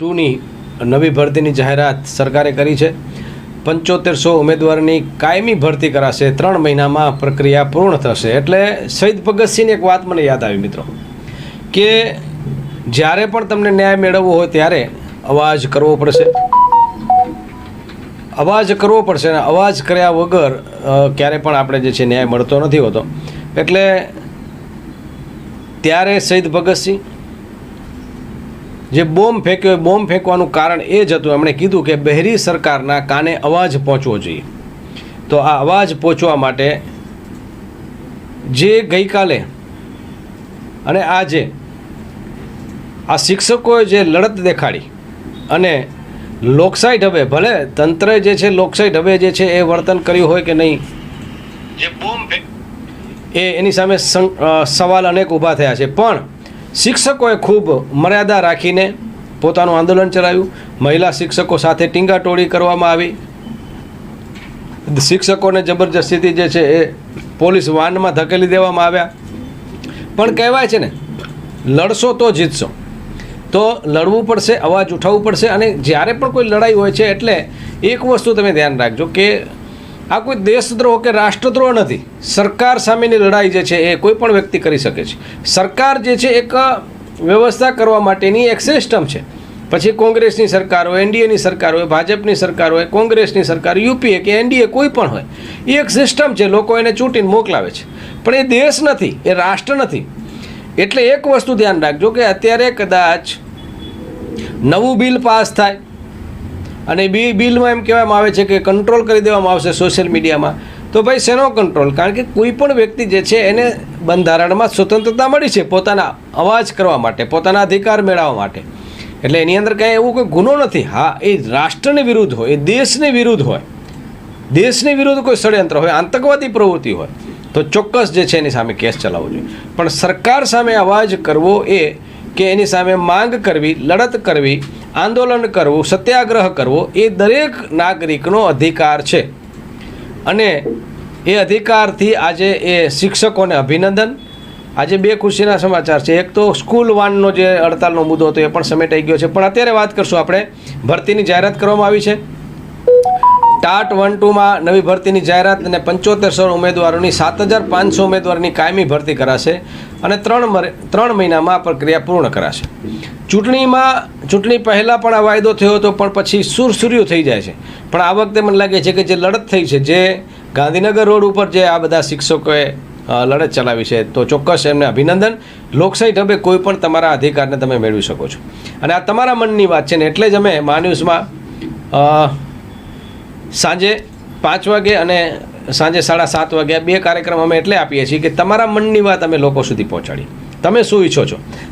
ટુની નવી ભરતીની જાહેરાત સરકારે કરી છે. પંચોતેરસો ઉમેદવારની કાયમી ભરતી કરાશે. ત્રણ મહિનામાં પ્રક્રિયા પૂર્ણ થશે. એટલે શહીદ ભગતસિંહની એક વાત મને યાદ આવી મિત્રો, કે જ્યારે પણ તમને ન્યાય મેળવવો હોય ત્યારે અવાજ કરવો પડશે. અવાજ કરવો પડશે અને અવાજ કર્યા વગર ક્યારે પણ આપણે જે છે ન્યાય મળતો નથી હોતો. એટલે ત્યારે શહીદ ભગતસિંહ જે બોમ્બ ફેંક્યો એ બોમ્બ ફેંકવાનું કારણ એ જ હતું. એમણે કીધું કે બહેરી સરકારના કાને અવાજ પહોંચવો જોઈએ. તો આ અવાજ પહોંચવા માટે જે ગઈકાલે અને આજે આ શિક્ષકોએ જે લડત દેખાડી અને લોકશાહી ઢબે ભલે તંત્ર જે છે લોકશાહી ઢબે જે છે એ વર્તન કર્યું હોય કે નહીં જે બોમ્બ એ એની સામે સવાલ અનેક ઊભા થયા છે. પણ શિક્ષકોએ ખૂબ મર્યાદા રાખીને પોતાનું આંદોલન ચલાવ્યું. મહિલા શિક્ષકો સાથે ટીંગાટોળી કરવામાં આવી. શિક્ષકોને જબરજસ્તીથી જે છે એ પોલીસ વાનમાં ધકેલી દેવામાં આવ્યા. પણ કહેવાય છે ને, લડશો તો જીતશો. તો લડવું પડશે, અવાજ ઉઠાવવું પડશે અને જ્યારે પણ કોઈ લડાઈ હોય છે એટલે એક વસ્તુ તમે ધ્યાન રાખજો કે આ કોઈ દેશદ્રોહ કે રાષ્ટ્રદ્રોહ નથી. સરકાર સામેની લડાઈ જે છે એ કોઈ પણ વ્યક્તિ કરી શકે છે. સરકાર જે છે એક વ્યવસ્થા કરવા માટેની એક સિસ્ટમ છે. પછી કોંગ્રેસની સરકાર હોય, એનડીએની સરકાર હોય, ભાજપની સરકાર હોય, કોંગ્રેસની સરકાર, યુપીએ કે એનડીએ કોઈ પણ હોય, એ એક સિસ્ટમ છે, લોકો એને ચૂંટીને મોકલાવે છે. પણ એ દેશ નથી, એ રાષ્ટ્ર નથી. એટલે એક વસ્તુ ધ્યાન રાખજો કે અત્યારે કદાચ નવું બિલ પાસ થાય અને બી બિલમાં એમ કહેવામાં આવે છે કે કંટ્રોલ કરી દેવામાં આવશે સોશિયલ મીડિયામાં તો ભાઈ શેનો કંટ્રોલ કારણ કે કોઈ પણ વ્યક્તિ જે છે એને બંધારણમાં સ્વતંત્રતા મળી છે પોતાના અવાજ કરવા માટે, પોતાના અધિકાર મેળવવા માટે. એટલે એની અંદર કાંઈ એવું કોઈ ગુનો નથી. હા, એ રાષ્ટ્રને વિરુદ્ધ હોય, એ દેશને વિરુદ્ધ હોય. દેશની વિરુદ્ધ કોઈ ષડયંત્ર હોય, આતંકવાદી પ્રવૃત્તિ હોય, તો ચોક્કસ જે છે એની સામે કેસ ચલાવવો જોઈએ. પણ સરકાર સામે અવાજ કરવો એ કે એની સામે માંગ કરવી, લડત કરવી આંદોલન કરવું, સત્યાગ્રહ કરવો એ દરેક નાગરિકનો અધિકાર છે. અને એ અધિકારથી આજે એ શિક્ષકોને અભિનંદન. આજે બે ખુશીના સમાચાર છે. એક તો સ્કૂલ વાનનો જે હડતાલનો મુદ્દો હતો એ પણ સમેટાઈ ગયો છે. પણ અત્યારે વાત કરશું આપણે. ભરતીની જાહેરાત કરવામાં આવી છે. ટાટ વન ટુમાં નવી ભરતીની જાહેરાત અને પંચોતેરસો ઉમેદવારોની સાત હજાર પાંચસો ઉમેદવારની કાયમી ભરતી કરાશે અને ત્રણ ત્રણ મહિનામાં આ પ્રક્રિયા પૂર્ણ કરાશે. ચૂંટણીમાં, ચૂંટણી પહેલાં પણ આ વાયદો થયો હતો, પણ પછી સુરસુર્યું થઈ જાય છે. પણ આ વખતે મને લાગે છે કે જે લડત થઈ છે, જે ગાંધીનગર રોડ ઉપર જે આ બધા શિક્ષકોએ લડત ચલાવી છે, તો ચોક્કસ એમને અભિનંદન. લોકશાહી ઢબે કોઈ પણ તમારા અધિકારને તમે મેળવી શકો છો. અને આ તમારા મનની વાત છે ને, એટલે જ અમે માન્યુઝમાં સાંજે પાંચ વાગે અને સાંજે સાડા સાત વાગ્યા બે કાર્યક્રમ અમે એટલે આપીએ છીએ કે તમારા મનની વાત અમે લોકો સુધી પહોંચાડી. તમે શું ઈચ્છો છો?